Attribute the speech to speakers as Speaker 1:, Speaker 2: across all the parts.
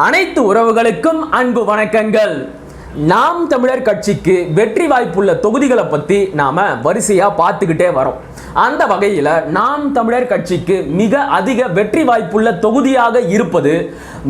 Speaker 1: அனைத்து உறவுகளுக்கும் அன்பு வணக்கங்கள். நாம் தமிழர் கட்சிக்கு வெற்றி வாய்ப்புள்ள தொகுதிகளை பத்தி நாம வரிசையா பார்த்துக்கிட்டே வரோம். அந்த வகையில் நாம் தமிழர் கட்சிக்கு மிக அதிக வெற்றி வாய்ப்புள்ள தொகுதியாக இருப்பது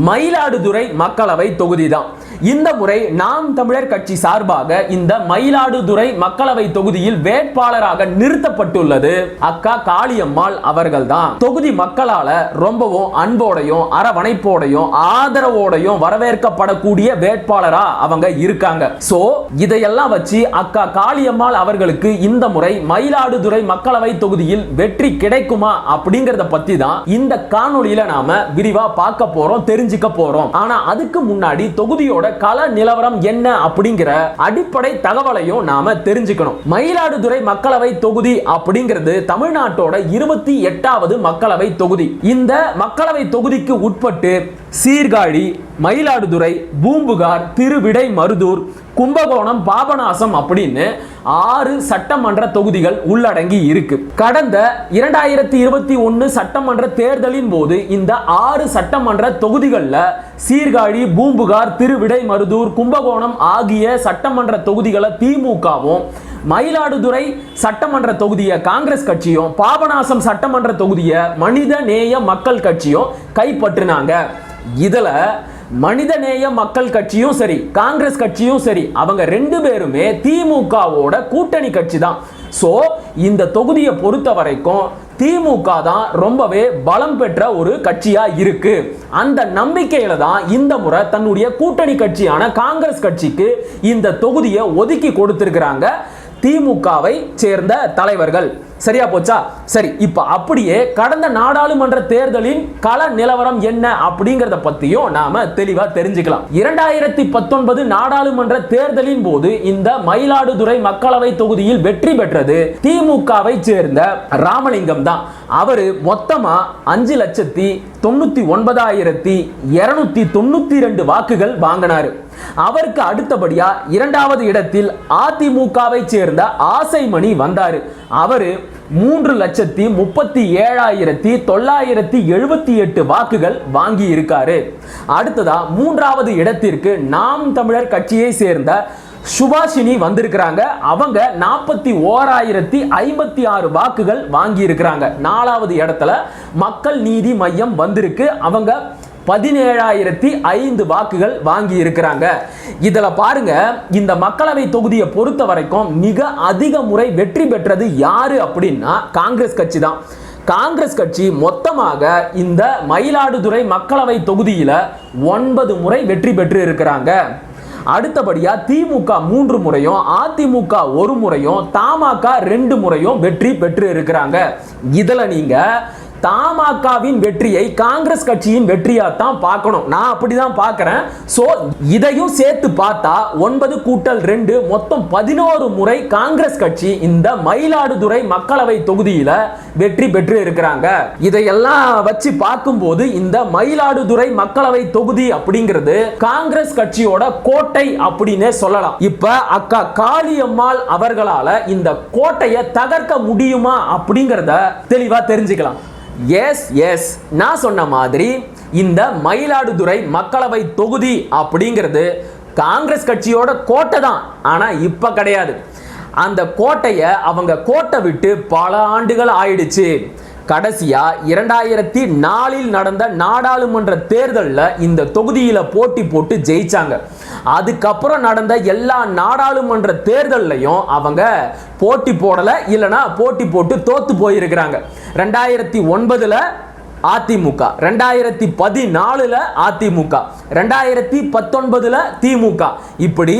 Speaker 1: மயிலாடுதுறை மக்களவை தொகுதி தான் இந்த முறை நாம் தமிழர் கட்சி சார்பாக இந்த மயிலாடுதுறை மக்களவை தொகுதியில் வேட்பாளராக நிறுத்தப்பட்டுள்ளது. அக்கா காளியம்மாள் அவர்கள் தான் தொகுதி மக்களால ரொம்பவும் அன்போடையும் அரவணைப்போடையும் ஆதரவோடையும் வரவேற்கப்படக்கூடிய வேட்பாளரா அவங்க இருக்காங்க. சோ இதையெல்லாம் வச்சு அக்கா காளியம்மாள் அவர்களுக்கு இந்த முறை மயிலாடுதுறை மக்களவை தொகுதியில் வெற்றி கிடைக்குமா அப்படிங்கறத பத்தி தான் இந்த காணொளியில நாம விரிவா பார்க்க போறோம் தெரிஞ்சுக்க போறோம். ஆனா அதுக்கு முன்னாடி தொகுதியோட கள நிலவரம் என்ன அப்படிங்கிற அடிப்படை தகவலையும் நாம தெரிஞ்சுக்கணும். மயிலாடுதுறை மக்களவை தொகுதி அப்படிங்கிறது தமிழ்நாட்டோட இருபத்தி எட்டாவது மக்களவை தொகுதி. இந்த மக்களவை தொகுதிக்கு உட்பட்டு சீர்காழி மயிலாடுதுறை பூம்புகார் திருவிடை மருதூர் கும்பகோணம் பாபநாசம் அப்படின்னு ஆறு சட்டமன்ற தொகுதிகள் உள்ளடங்கி இருக்கு. கடந்த இரண்டாயிரத்தி இருபத்தி ஒன்று சட்டமன்ற தேர்தலின் போது இந்த ஆறு சட்டமன்ற தொகுதிகளில் சீர்காழி பூம்புகார் திருவிடை மருதூர் கும்பகோணம் ஆகிய சட்டமன்ற தொகுதிகளை திமுகவும் மயிலாடுதுறை சட்டமன்ற தொகுதியை காங்கிரஸ் கட்சியும் பாபநாசம் சட்டமன்ற தொகுதியை மனித நேய மக்கள் கட்சியும் கைப்பற்றினாங்க. இதில் மனிதநேய மக்கள் கட்சியும் சரி காங்கிரஸ் கட்சியும் சரி அவங்க ரெண்டு பேருமே திமுகவோட கூட்டணி கட்சி தான். ஸோ இந்த தொகுதியை பொறுத்த வரைக்கும் திமுக தான் ரொம்பவே பலம் பெற்ற ஒரு கட்சியா இருக்கு. அந்த நம்பிக்கையில தான் இந்த முறை தன்னுடைய கூட்டணி கட்சியான காங்கிரஸ் கட்சிக்கு இந்த தொகுதியை ஒதுக்கி கொடுத்திருக்கிறாங்க திமுகவை சேர்ந்த தலைவர்கள். சரியா போச்சா? சரி இப்போ அப்படியே கடந்த நாடாளுமன்ற தேர்தலின் கள நிலவரம் என்ன அப்படிங்கிறத பத்தியும் நாம தெளிவா தெரிஞ்சுக்கலாம். இரண்டாயிரத்தி பத்தொன்பது நாடாளுமன்ற தேர்தலின் போது இந்த மயிலாடுதுறை மக்களவை தொகுதியில் வெற்றி பெற்றது திமுகவை சேர்ந்த ராமலிங்கம் தான். அவரு மொத்தமா அஞ்சு லட்சத்தி தொண்ணூத்தி ஒன்பதாயிரத்தி இருநூத்தி தொண்ணூத்தி ரெண்டு வாக்குகள் வாங்கினாரு. அவருக்கு அடுத்தபடியா இரண்டாவது இடத்தில் அதிமுகவை சேர்ந்த ஆசைமணி வந்தாரு. அவரு மூன்று லட்சத்தி முப்பத்தி ஏழாயிரத்தி தொள்ளாயிரத்தி எழுபத்தி எட்டு வாக்குகள் வாங்கி இருக்காரு அடுத்ததா மூன்றாவது இடத்திற்கு நாம் தமிழர் கட்சியை சேர்ந்த சுபாஷினி வந்திருக்கிறாங்க. அவங்க நாற்பத்தி ஓராயிரத்தி ஐம்பத்தி ஆறு வாக்குகள் வாங்கி இருக்கிறாங்க நாலாவது இடத்துல மக்கள் நீதி மையம் வந்திருக்கு. அவங்க பதினேழாயிரத்தி ஐந்து வாக்குகள் வாங்கி இருக்கிறாங்க இதில் பாருங்க இந்த மக்களவை தொகுதியை பொறுத்த வரைக்கும் மிக அதிக முறை வெற்றி பெற்றது யாரு அப்படின்னா காங்கிரஸ் கட்சி தான். காங்கிரஸ் கட்சி மொத்தமாக இந்த மயிலாடுதுறை மக்களவை தொகுதியில் ஒன்பது முறை வெற்றி பெற்று இருக்கிறாங்க. அடுத்தபடியா திமுக மூன்று முறையும் அதிமுக ஒரு முறையும் தமாக ரெண்டு முறையும் வெற்றி பெற்று இருக்கிறாங்க. இதுல நீங்க தமாகவின் வெற்றியை காங்கிரஸ் கட்சியின் வெற்றியா தான் பார்க்கணும். நான் அப்படிதான் பார்க்குறேன். சோ இதையும் சேர்த்து பார்த்தா ஒன்பது கூட்டல் ரெண்டு மொத்தம் பதினோரு முறை காங்கிரஸ் கட்சி இந்த மயிலாடுதுறை மக்களவை தொகுதியில வெற்றி பெற்று இருக்கிறாங்க. இதையெல்லாம் வச்சு பார்க்கும்போது இந்த மயிலாடுதுறை மக்களவை தொகுதி அப்படிங்கிறது காங்கிரஸ் கட்சியோட கோட்டை அப்படின்னே சொல்லலாம். இப்ப அக்கா காளியம்மாள் அவர்களால இந்த கோட்டையை தகர்க்க முடியுமா அப்படிங்கிறத தெளிவா தெரிஞ்சுக்கலாம். எஸ் எஸ் நான் சொன்ன மாதிரி இந்த மயிலாடுதுறை மக்களவை தொகுதி அப்படிங்கிறது காங்கிரஸ் கட்சியோட கோட்டை தான். ஆனால் இப்போ கிடையாது. அந்த கோட்டையை அவங்க கோட்டை விட்டு பல ஆண்டுகள் ஆயிடுச்சு. கடைசியா இரண்டாயிரத்தி நாலில் நடந்த நாடாளுமன்ற தேர்தலில் இந்த தொகுதியில் போட்டி போட்டு ஜெயிச்சாங்க. அதுக்கப்புறம் நடந்த எல்லா நாடாளுமன்ற தேர்தல்லையும் அவங்க போட்டி போடல இல்லைன்னா போட்டி போட்டு தோத்து போயிருக்கிறாங்க. ரெண்டாயிரத்தி ஒன்பதுல அதிமுக ரெண்டாயிரத்தி பதினாலுல அதிமுக ரெண்டாயிரத்தி பத்தொன்பதுல திமுக. இப்படி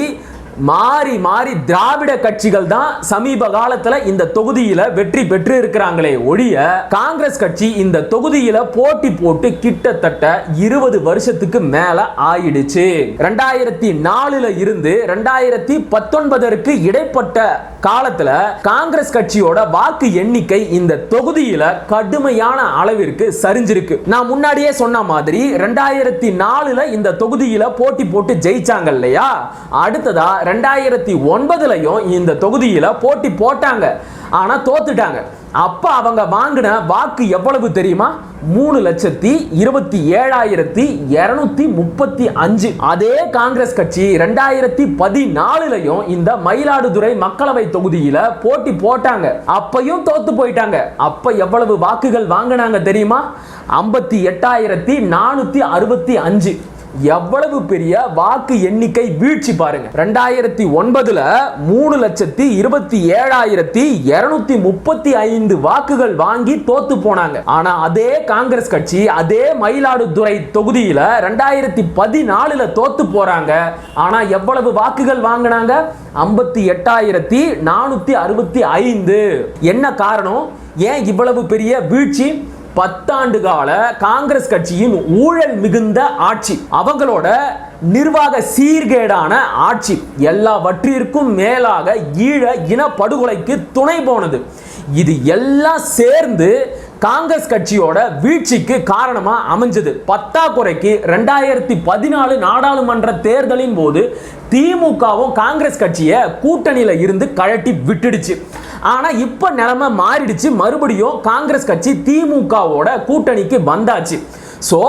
Speaker 1: மாறி மாறி திராவிட கட்சிகள் தான் சமீப காலத்துல இந்த தொகுதியில வெற்றி பெற்று இருக்கிறாங்களே ஒழிய காங்கிரஸ் கட்சி இந்த தொகுதியில போட்டி போட்டு கிட்டத்தட்ட இருபது வருஷத்துக்கு மேல ஆயிடுச்சு. ரெண்டாயிரத்தி நாலுல இருந்து ரெண்டாயிரத்தி பத்தொன்பதற்கு இடைப்பட்ட காலத்துல காங்கிரஸ் கட்சியோட வாக்கு எண்ணிக்கை இந்த தொகுதியில கடுமையான அளவிற்கு சரிஞ்சிருக்கு. நான் முன்னாடியே சொன்ன மாதிரி ரெண்டாயிரத்தி நாலுல இந்த தொகுதியில போட்டி போட்டு ஜெயிச்சாங்க இல்லையா? அடுத்ததா ரெண்டாயிரத்தி ஒன்பதுலையும் இந்த தொகுதியில் போட்டி போட்டாங்க. ஆனால் தோத்துட்டாங்க. அப்போ அவங்க வாங்கின வாக்கு எவ்வளவு தெரியுமா? மூணு லட்சத்தி இருபத்தி ஏழாயிரத்தி இரநூத்தி முப்பத்தி அஞ்சு. அதே காங்கிரஸ் கட்சி ரெண்டாயிரத்தி பதினாலுலையும் இந்த மயிலாடுதுறை மக்களவை தொகுதியில போட்டி போட்டாங்க. அப்பையும் தோத்து போயிட்டாங்க. அப்ப எவ்வளவு வாக்குகள் வாங்கினாங்க தெரியுமா? ஐம்பத்தி எட்டாயிரத்தி நானூத்தி அறுபத்தி அஞ்சு. எவ்வளவு பெரிய வாக்கு எண்ணிக்கை வீழ்ச்சி பாருங்க. ரெண்டாயிரத்தி ஒன்பதுல மூணு லட்சத்தி இருபத்தி ஏழாயிரத்தி இருநூத்தி முப்பத்தி ஐந்து வாக்குகள் வாங்கி தோத்து போனாங்க. ஆனா அதே காங்கிரஸ் கட்சி அதே மயிலாடுதுறை தொகுதியில ரெண்டாயிரத்தி பதினாலுல தோத்து போறாங்க. ஆனா எவ்வளவு வாக்குகள் வாங்கினாங்க? ஐம்பத்தி எட்டாயிரத்தி நானூத்தி அறுபத்தி ஐந்து. என்ன காரணம்? ஏன் இவ்வளவு பெரிய வீழ்ச்சி? பத்தாண்டு கால காங்கிரஸ் கட்சியின் ஊழல் மிகுந்த ஆட்சி. அவங்களோட நிர்வாக சீர்கேடான ஆட்சி. எல்லாவற்றிற்கும் மேலாக ஈழ இன படுகொலைக்கு துணை போனது. இது எல்லாம் சேர்ந்து காங்கிரஸ் கட்சியோட வீழ்ச்சிக்கு காரணமா அமைஞ்சது. பத்தாக்குறைக்கு ரெண்டாயிரத்தி பதினாலு நாடாளுமன்ற தேர்தலின் போது திமுகவும் காங்கிரஸ் கட்சியை கூட்டணியில் இருந்து கழட்டி விட்டுடுச்சு. ஆனால் இப்போ நிலமை மாறிடுச்சு. மறுபடியும் காங்கிரஸ் கட்சி திமுகவோட கூட்டணிக்கு வந்தாச்சு. ஸோ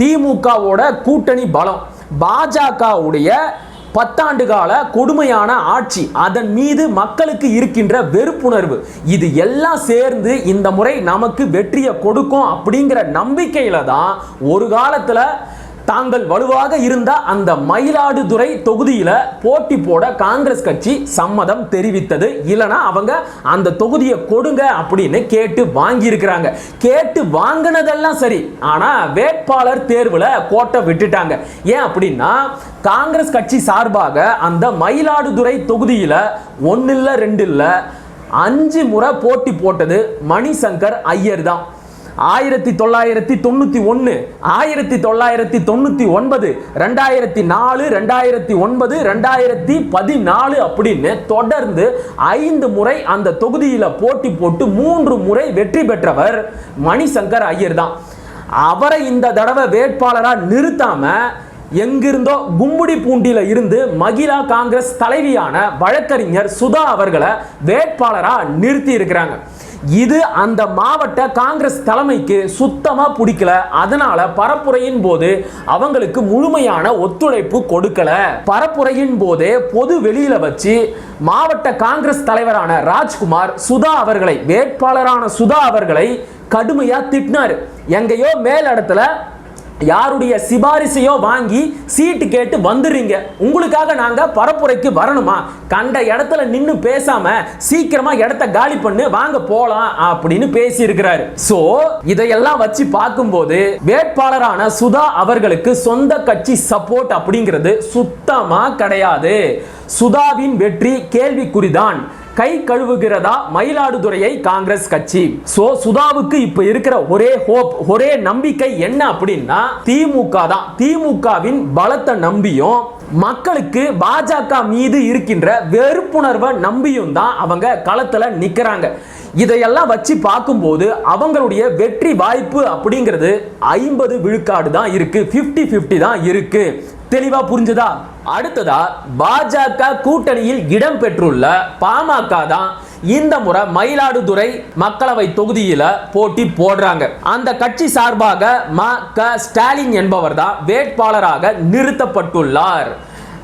Speaker 1: திமுகவோட கூட்டணி பலம். பாஜகவுடைய பத்தாண்டு கால கொடுமையான ஆட்சி அதன் மீது மக்களுக்கு இருக்கின்ற வெறுப்புணர்வு இது எல்லாம் சேர்ந்து இந்த முறை நமக்கு வெற்றியை கொடுக்கும் அப்படிங்கிற நம்பிக்கையில தான் ஒரு காலத்தில் தாங்கள் வலுவாக இருந்த அந்த மயிலாடுதுறை தொகுதியில போட்டி போட காங்கிரஸ் கட்சி சம்மதம் தெரிவித்தது. இல்லைனா அவங்க அந்த தொகுதியை கொடுங்க அப்படின்னு கேட்டு வாங்கியிருக்கிறாங்க. கேட்டு வாங்கினதெல்லாம் சரி. ஆனா வேட்பாளர் தேர்வுல கோட்டை விட்டுட்டாங்க. ஏன் அப்படின்னா காங்கிரஸ் கட்சி சார்பாக அந்த மயிலாடுதுறை தொகுதியில் ஒன்று இல்லை ரெண்டு இல்லை அஞ்சு முறை போட்டி போட்டது மணிசங்கர் ஐயர் தான் ஆயிரத்தி தொள்ளாயிரத்தி தொண்ணூற்றி ஒன்று ஆயிரத்தி தொள்ளாயிரத்தி தொண்ணூற்றி ஒன்பது ரெண்டாயிரத்தி நாலு ரெண்டாயிரத்தி ஒன்பது ரெண்டாயிரத்தி பதினாலு அப்படின்னு தொடர்ந்து ஐந்து முறை அந்த தொகுதியில் போட்டி போட்டு மூன்று முறை வெற்றி பெற்றவர் மணிசங்கர் ஐயர் தான். அவரை இந்த தடவை வேட்பாளராக நிறுத்தாமல் எங்கிருந்தோ கும்முடி பூண்டியில் இருந்து மகிழா காங்கிரஸ் தலைவியான வழக்கறிஞர் சுதா அவர்களை வேட்பாளராக நிறுத்தி இருக்கிறாங்க. இது அந்த மாவட்ட காங்கிரஸ் தலைமைக்கு சுத்தமாக பிடிக்கல. அதனால பரப்புரையின் போது அவங்களுக்கு முழுமையான ஒத்துழைப்பு கொடுக்கல. பரப்புரையின் போதே பொது வெளியில வச்சு மாவட்ட காங்கிரஸ் தலைவரான ராஜ்குமார் சுதா அவர்களை வேட்பாளரான சுதா அவர்களை கடுமையாக திட்டினார். எங்கேயோ மேல் இடத்துல யாருடைய சிபாரிசையோ வாங்கி சீட்டு கேட்டு வந்துடுறீங்க. உங்களுக்காக நாங்க பரப்புரைக்கு வரணுமா? கண்ட இடத்துல நின்னு பேசாம சீக்கிரமா இடத்த காலி பண்ணு வாங்க போலாம் அப்படின்னு பேசி இருக்கிறாரு சோ இதையெல்லாம் வச்சு பார்க்கும்போது வேட்பாளரான சுதா அவர்களுக்கு சொந்த கட்சி சப்போர்ட் அப்படிங்கிறது சுத்தமா கிடையாது. சுதாவின் வெற்றி கேள்விக்குறிதான். கை கழுவுகிறதா மயிலாடுதுறையை காங்கிரஸ் கட்சி? சோ சுதாவுக்கு இப்ப இருக்கிற ஒரே ஹோப் ஒரே நம்பிக்கை என்ன அப்படின்னா திமுக தான். திமுகவின் பலத்தை நம்பியும் மக்களுக்கு பாஜக மீது இருக்கின்ற வெறுப்புணர்வை நம்பியும் தான் அவங்க களத்துல நிக்கிறாங்க. இதையெல்லாம் வச்சு பார்க்கும்போது அவங்களுடைய வெற்றி வாய்ப்பு அப்படிங்கிறது ஐம்பது விழுக்காடு தான் இருக்கு. 50 50 தான் இருக்கு. தெளிவா புரிஞ்சதா? அடுத்ததா பாஜக கூட்டணியில் இடம் பெற்றுள்ள பாமக தான் இந்த முறை மயிலாடுதுறை மக்களவை தொகுதியில போட்டி போடுறாங்க. அந்த கட்சி சார்பாக ம க ஸ்டாலின் என்பவர் தான் வேட்பாளராக நிறுத்தப்பட்டுள்ளார்.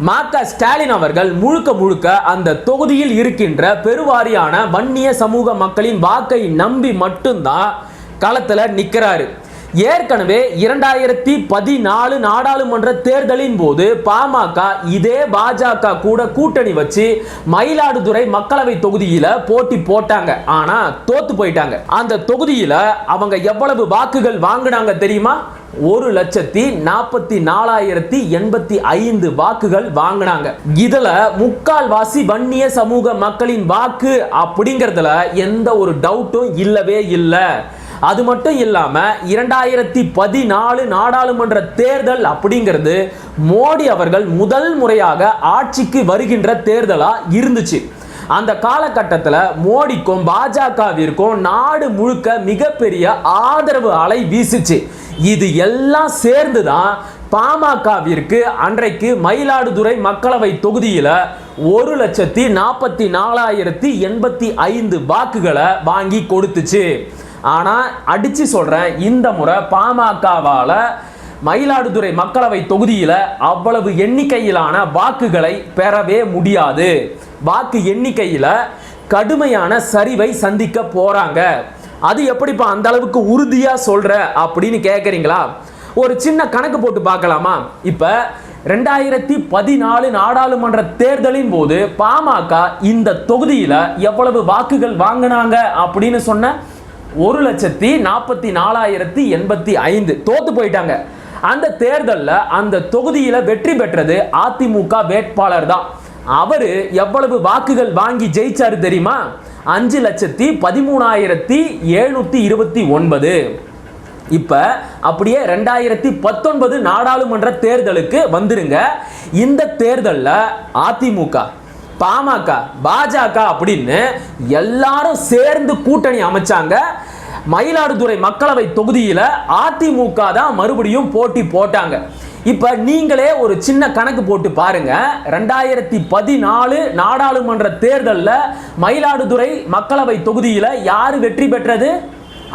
Speaker 1: ம க ஸ்டாலின் அவர்கள் முழுக்க முழுக்க அந்த தொகுதியில் இருக்கின்ற பெருவாரியான வன்னிய சமூக மக்களின் வாக்கை நம்பி மட்டும்தான் களத்துல நிக்கிறாரு. ஏற்கனவே இரண்டாயிரத்தி பதினாலு நாடாளுமன்ற தேர்தலின் போது பாமக இதே பாஜக கூட கூட்டணி வச்சு மயிலாடுதுறை மக்களவை தொகுதியில போட்டி போட்டாங்க. ஆனா தோத்து போயிட்டாங்க. அந்த தொகுதியில அவங்க எவ்வளவு வாக்குகள் வாங்கினாங்க தெரியுமா? ஒரு லட்சத்தி நாற்பத்தி நாலாயிரத்தி எண்பத்தி ஐந்து வாக்குகள் வாங்கினாங்க. இதுல முக்கால்வாசி வன்னிய சமூக மக்களின் வாக்கு அப்படிங்கறதுல எந்த ஒரு டவுட்டும் இல்லவே இல்லை. அது மட்டும் இல்லாமல் இரண்டாயிரத்தி பதினாலு நாடாளுமன்ற தேர்தல் அப்படிங்கிறது மோடி அவர்கள் முதல் முறையாக ஆட்சிக்கு வருகின்ற தேர்தலாக இருந்துச்சு. அந்த காலகட்டத்தில் மோடிக்கும் பாஜகவிற்கும் நாடு முழுக்க மிகப்பெரிய ஆதரவு அலை வீசுச்சு. இது எல்லாம் சேர்ந்து தான் பாமகவிற்கு அன்றைக்கு மயிலாடுதுறை மக்களவை தொகுதியில் ஒரு லட்சத்தி நாற்பத்தி நாலாயிரத்தி எண்பத்தி ஐந்து வாக்குகளை வாங்கி கொடுத்துச்சு. ஆனால் அடிச்சு சொல்கிறேன் இந்த முறை பாமகவால் மயிலாடுதுறை மக்களவை தொகுதியில் அவ்வளவு எண்ணிக்கையிலான வாக்குகளை பெறவே முடியாது. வாக்கு எண்ணிக்கையில் கடுமையான சரிவை சந்திக்க போகிறாங்க அது எப்படிப்பா அந்த அளவுக்கு உறுதியாக சொல்கிற அப்படின்னு கேட்குறீங்களா ஒரு சின்ன கணக்கு போட்டு பார்க்கலாமா? இப்போ ரெண்டாயிரத்தி பதினாலு நாடாளுமன்ற தேர்தலின் போது பாமக இந்த தொகுதியில் எவ்வளவு வாக்குகள் வாங்கினாங்க அப்படின்னு சொன்ன ஒரு லட்சத்தி நாற்பத்தி நாலாயிரத்தி எண்பத்தி ஐந்து. தோத்து போயிட்டாங்க. அந்த தேர்தலில் அந்த தொகுதியில் வெற்றி பெற்றது அதிமுக வேட்பாளர் தான். அவர் எவ்வளவு வாக்குகள் வாங்கி ஜெயிச்சாரு தெரியுமா? அஞ்சு லட்சத்தி பதிமூணாயிரத்தி எழுநூற்றி இருபத்தி ஒன்பது. இப்போ அப்படியே ரெண்டாயிரத்தி பத்தொன்பது நாடாளுமன்ற தேர்தலுக்கு வந்துருங்க. இந்த தேர்தலில் அதிமுக பாமக பாஜக அப்படின்னு எல்லாரும் சேர்ந்து கூட்டணி அமைச்சாங்க. மயிலாடுதுறை மக்களவை தொகுதியில் அதிமுக தான் மறுபடியும் போட்டி போட்டாங்க. இப்போ நீங்களே ஒரு சின்ன கணக்கு போட்டு பாருங்க. ரெண்டாயிரத்தி பதினாலு நாடாளுமன்ற தேர்தலில் மயிலாடுதுறை மக்களவை தொகுதியில் யார் வெற்றி பெற்றது?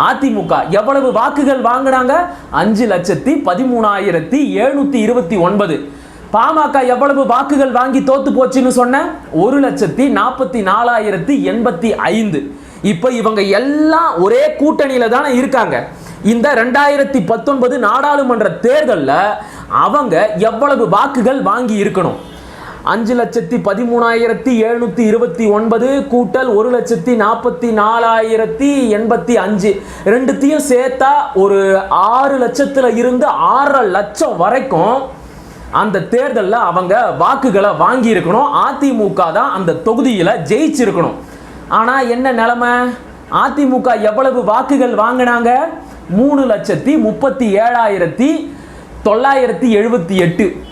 Speaker 1: அதிமுக. எவ்வளவு வாக்குகள் வாங்கினாங்க அஞ்சு லட்சத்தி பதிமூணாயிரத்தி எழுநூத்தி இருபத்தி ஒன்பது. பாமக எவ்வளவு வாக்குகள் வாங்கி தோத்து போச்சுன்னு சொன்ன ஒரு லட்சத்தி நாற்பத்தி நாலாயிரத்தி எண்பத்தி ஐந்து. இப்போ இவங்க எல்லாம் ஒரே கூட்டணியில் தானே இருக்காங்க. இந்த ரெண்டாயிரத்தி பத்தொன்பது நாடாளுமன்ற தேர்தலில் அவங்க எவ்வளவு வாக்குகள் வாங்கி இருக்கணும்? அஞ்சு லட்சத்தி பதிமூணாயிரத்தி எழுநூற்றி இருபத்தி ஒன்பது கூட்டல் ஒரு லட்சத்தி நாற்பத்தி நாலாயிரத்தி எண்பத்தி அஞ்சு. ரெண்டுத்தையும் சேர்த்தா ஒரு ஆறு லட்சத்தில் இருந்து ஆறரை லட்சம் வரைக்கும் அந்த தேர்தலில் அவங்க வாக்குகளை வாங்கியிருக்கணும். அதிமுக தான் அந்த தொகுதியில் ஜெயிச்சிருக்கணும். ஆனால் என்ன நிலமை? அதிமுக எவ்வளவு வாக்குகள் வாங்கினாங்க? மூணு லட்சத்தி முப்பத்தி ஏழாயிரத்தி தொள்ளாயிரத்தி எழுபத்தி எட்டு.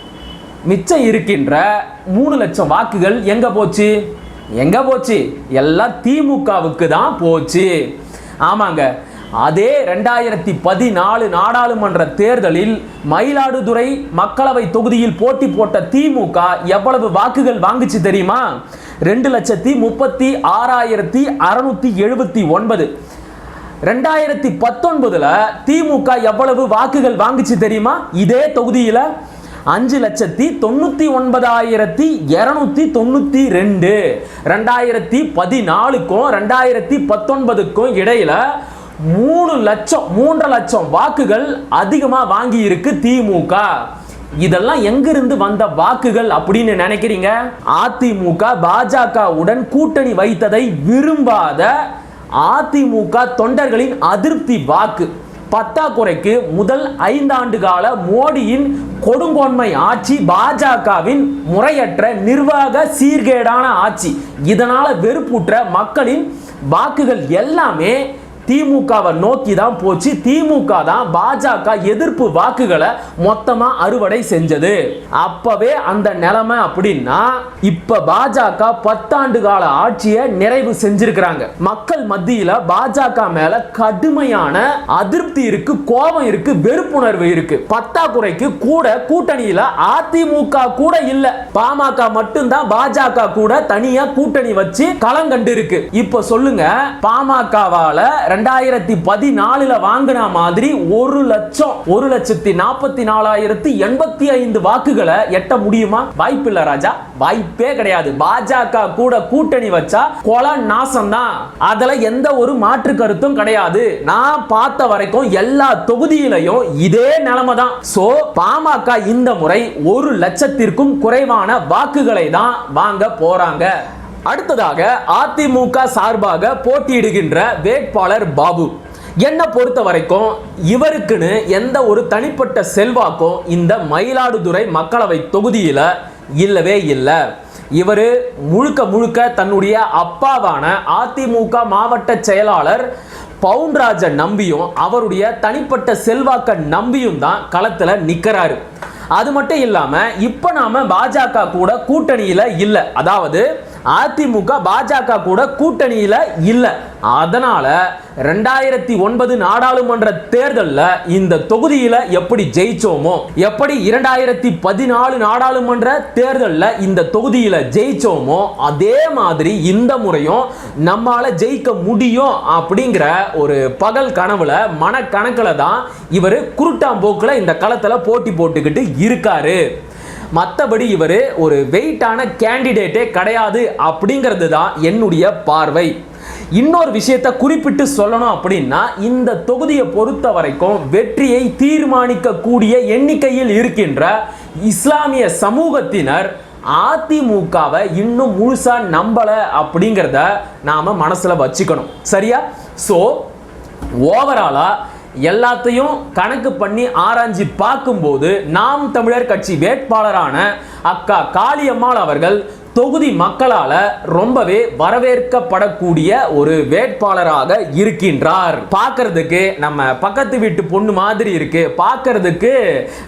Speaker 1: மிச்சம் இருக்கின்ற மூணு லட்சம் வாக்குகள் எங்கே போச்சு? எங்கே போச்சு? எல்லாம் திமுகவுக்கு தான் போச்சு. ஆமாங்க. அதே ரெண்டாயிரத்தி பதினாலு நாடாளுமன்ற தேர்தலில் மயிலாடுதுறை மக்களவை தொகுதியில் போட்டி போட்ட திமுக எவ்வளவு வாக்குகள் வாங்குச்சு தெரியுமா? ரெண்டு லட்சத்தி முப்பத்தி ஆறாயிரத்தி அறுநூத்தி எழுபத்தி ஒன்பது. ரெண்டாயிரத்தி பத்தொன்பதுல திமுக எவ்வளவு வாக்குகள் வாங்குச்சு தெரியுமா? இதே தொகுதியில அஞ்சு லட்சத்தி தொண்ணூத்தி ஒன்பதாயிரத்தி இருநூத்தி தொண்ணூத்தி ரெண்டு. ரெண்டாயிரத்தி பதினாலுக்கும் ரெண்டாயிரத்தி பத்தொன்பதுக்கும் இடையில மூணு லட்சம் மூன்றரை லட்சம் வாக்குகள் அதிகமாக வாங்கி இருக்கு திமுக. இதெல்லாம் எங்கிருந்து வந்த வாக்குகள் அப்படின்னு நினைக்கிறீங்க? அதிமுக பாஜகவுடன் கூட்டணி வைத்ததை விரும்பாத அதிமுக தொண்டர்களின் அதிருப்தி வாக்கு. பத்தாக்குறைக்கு முதல் ஐந்தாண்டு கால மோடியின் கொடுங்கோன்மை ஆட்சி பாஜகவின் முறையற்ற நிர்வாக சீர்கேடான ஆட்சி. இதனால வெறுப்புற்ற மக்களின் வாக்குகள் எல்லாமே திமுகவை நோக்கி தான் போச்சு. திமுக தான் பாஜக எதிர்ப்பு வாக்குகளை மொத்தமா அறுவடை செஞ்சது. அப்பவே அந்த நிலைமை அப்படின்னா இப்ப பாஜக பத்தாண்டு கால ஆட்சியை நிறைவு செஞ்சிருக்கிறாங்க. மக்கள் மத்தியில பாஜக மேல கடுமையான அதிருப்தி இருக்கு கோபம் இருக்கு வெறுப்புணர்வு இருக்கு. பத்தாக்குறைக்கு கூட கூட்டணியில அதிமுக கூட இல்ல. பாமக மட்டும்தான் பாஜக கூட தனியா கூட்டணி வச்சு களம் கண்டு இருக்கு இப்ப சொல்லுங்க பாமகவால ரெண்டாயிரத்தி பதினாலுல வாங்கின மாதிரி ஒரு லட்சம் ஒரு லட்சத்தி நாற்பத்தி நாலாயிரத்தி எண்பத்தி ஐந்து வாக்குகளை எட்ட முடியுமா? வாய்ப்பு இல்ல ராஜா. வாய்ப்பே கிடையாது. பாஜக கூட கூட்டணி வச்சா கொலை நாசம் தான் அதுல எந்த ஒரு மாற்று கருத்தும் கிடையாது. நான் பார்த்த வரைக்கும் எல்லா தொகுதியிலையும் இதே நிலைமை தான் சோ பாமக இந்த முறை ஒரு லட்சத்திற்கும் குறைவான வாக்குகளை தான் வாங்க போறாங்க. அடுத்ததாக அதிமுக சார்பாக போட்டியிடுகின்ற வேட்பாளர் பாபு. என்னை பொறுத்த வரைக்கும் இவருக்குன்னு எந்த ஒரு தனிப்பட்ட செல்வாக்கும் இந்த மயிலாடுதுறை மக்களவை தொகுதியில் இல்லவே இல்லை. இவர் முழுக்க முழுக்க தன்னுடைய அப்பாவான அதிமுக மாவட்ட செயலாளர் பவுன்ராஜை நம்பியும் அவருடைய தனிப்பட்ட செல்வாக்க நம்பியும் தான் களத்தில் நிற்கிறாரு அது மட்டும் இல்லாமல் இப்போ நாம் பாஜக கூட கூட்டணியில் இல்லை. அதாவது அதிமுக பாஜக கூட கூட்டணியில் இல்லை. அதனால ரெண்டாயிரத்தி ஒன்பது நாடாளுமன்ற தேர்தலில் இந்த தொகுதியில் எப்படி ஜெயிச்சோமோ எப்படி இரண்டாயிரத்தி பதினாலு நாடாளுமன்ற தேர்தலில் இந்த தொகுதியில் ஜெயிச்சோமோ அதே மாதிரி இந்த முறையும் நம்மால ஜெயிக்க முடியும் அப்படிங்கிற ஒரு பகல் கனவுல மனக்கணக்கில் தான் இவர் குருட்டாம்போக்கில் இந்த களத்தில் போட்டி போட்டுக்கிட்டு இருக்காரு. மற்றபடி இவர் ஒரு வெயிட்டான கேண்டிடேட்டே கிடையாது அப்படிங்கிறது தான் என்னுடைய பார்வை. இன்னொரு விஷயத்தை குறிப்பிட்டு சொல்லணும் அப்படின்னா இந்த தொகுதியை பொறுத்த வரைக்கும் வெற்றியை தீர்மானிக்கக்கூடிய எண்ணிக்கையில் இருக்கின்ற இஸ்லாமிய சமூகத்தினர் அதிமுகவை இன்னும் முழுசாக நம்பலை அப்படிங்கிறத நாம் மனசில் வச்சுக்கணும். சரியா? ஸோ ஓவராலாக எல்லாத்தையும் கணக்கு பண்ணி ஆராய்ஞ்சு பார்க்கும்போது நாம் தமிழர் கட்சி வேட்பாளரான அக்கா காளியம்மாள் அவர்கள் தொகுதி மக்களால ரொம்பவே வரவேற்கப்படக்கூடிய ஒரு வேட்பாளராக இருக்கின்றார். பார்க்கறதுக்கு நம்ம பக்கத்து வீட்டு பொண்ணு மாதிரி இருக்கு. பார்க்கறதுக்கு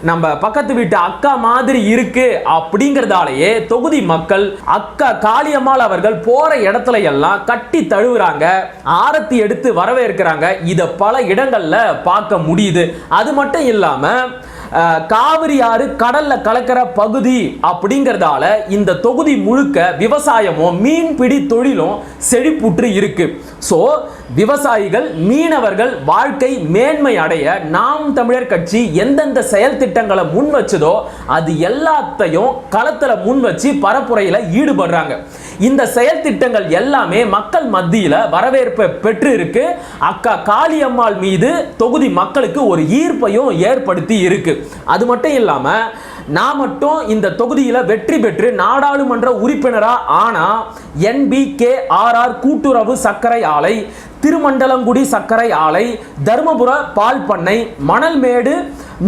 Speaker 1: நம்ம பக்கத்து வீட்டு அக்கா மாதிரி இருக்கு அப்படிங்கறதாலேயே தொகுதி மக்கள் அக்கா காளியம்மாள் அவர்கள் போற இடத்துல எல்லாம் கட்டி தழுவுறாங்க. ஆரத்தி எடுத்து வரவேற்கிறாங்க. இதை பல இடங்கள்ல பார்க்க முடியுது. அது மட்டும் இல்லாம காவிரி ஆறு கடல்ல கலக்கிற பகுதி அப்படிங்கறதால இந்த தொகுதி முழுக்க விவசாயமும் மீன்பிடி தொழிலும் செழிப்புற்று இருக்கு. ஸோ விவசாயிகள் மீனவர்கள் வாழ்க்கை மேன்மை அடைய நாம் தமிழர் கட்சி எந்தெந்த செயல் திட்டங்களை முன் வச்சதோ அது எல்லாத்தையும் களத்தில் முன் வச்சு பரப்புரையில் ஈடுபடுறாங்க. இந்த செயல் திட்டங்கள் எல்லாமே மக்கள் மத்தியில் வரவேற்பை பெற்று இருக்கு அக்கா காளியம்மாள் மீது தொகுதி மக்களுக்கு ஒரு ஈர்ப்பையும் ஏற்படுத்தி இருக்கு. அது மட்டும் இல்லாமல் நான் மட்டும் இந்த தொகுதியில் வெற்றி பெற்று நாடாளுமன்ற உறுப்பினராக ஆனால் என்பிகேஆர்ஆர் கூட்டுறவு சர்க்கரை ஆலை திருமண்டலங்குடி சர்க்கரை ஆலை தருமபுர பால் பண்ணை மணல்மேடு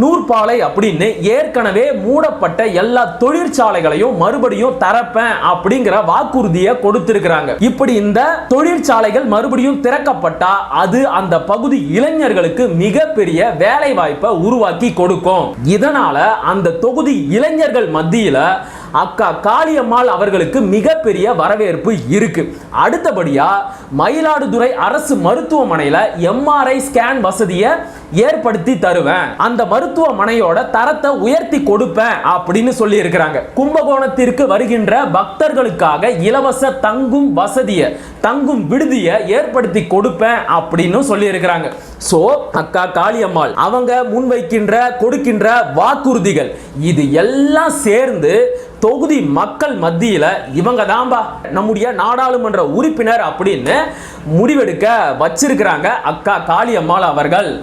Speaker 1: நூற்பாலை அப்படின்னு ஏற்கனவே மூடப்பட்ட எல்லா தொழிற்சாலைகளையும் மறுபடியும் தரப்பேன் அப்படிங்கிற வாக்குறுதியை கொடுத்திருக்கிறாங்க. இப்படி இந்த தொழிற்சாலைகள் மறுபடியும் திறக்கப்பட்டா அது அந்த பகுதி இளைஞர்களுக்கு மிகப்பெரிய வேலை வாய்ப்பை உருவாக்கி கொடுக்கும். இதனால அந்த தொகுதி இளைஞர்கள் மத்தியில அக்கா காளியம்மாள் அவர்களுக்கு மிகப்பெரிய வரவேற்பு இருக்கு. அடுத்தபடியா மயிலாடுதுறை அரசு மருத்துவமனையில எம்ஆர்ஐ ஸ்கேன் வசதியை ஏற்படுத்தி தருவேன். அந்த மருத்துவமனையோட தரத்தை உயர்த்தி கொடுப்பேன் அப்படின்னு சொல்லி இருக்கிறாங்க கும்பகோணத்திற்கு வருகின்ற பக்தர்களுக்காக இலவச தங்கும் வசதியை தங்கும் விடுதியை ஏற்படுத்தி கொடுப்பேன் அப்படின்னு சொல்லி இருக்கிறாங்க சோ அக்கா காளியம்மாள் அவங்க முன்வைக்கின்ற கொடுக்கின்ற வாக்குறுதிகள் இது எல்லாம் சேர்ந்து தொகுதி மக்கள் மத்தியில இவங்க தான்பா நம்முடைய நாடாளுமன்ற உறுப்பினர் அப்படின்னு முடிவெடுக்க வச்சிருக்கிறாங்க அக்கா காளியம்மாள் அவர்கள்.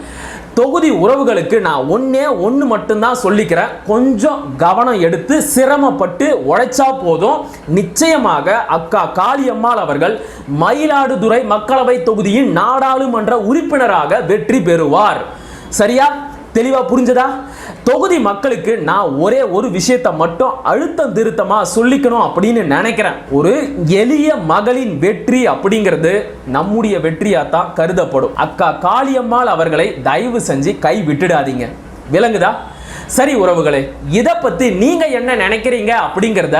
Speaker 1: தொகுதி உறவுகளுக்கு நான் ஒன்றே ஒன்று மட்டும்தான் சொல்லிக்கிறேன். கொஞ்சம் கவனம் எடுத்து சிரமப்பட்டு உழைச்சா போதும். நிச்சயமாக அக்கா காளியம்மாள் அவர்கள் மயிலாடுதுறை மக்களவை தொகுதியின் நாடாளுமன்ற உறுப்பினராக வெற்றி பெறுவார். சரியா? தெளிவாக புரிஞ்சதா? தொகுதி மக்களுக்கு நான் ஒரே ஒரு விஷயத்தை மட்டும் அழுத்தம் திருத்தமாக சொல்லிக்கணும் அப்படின்னு நினைக்கிறேன். ஒரு எளிய மகளின் வெற்றி அப்படிங்கிறது நம்முடைய வெற்றியாக தான் கருதப்படும். அக்கா காளியம்மாள் அவர்களை தயவு செஞ்சு கை விட்டுடாதீங்க. விளங்குதா? சரி உறவுகளே இதை பற்றி நீங்கள் என்ன நினைக்கிறீங்க அப்படிங்கிறத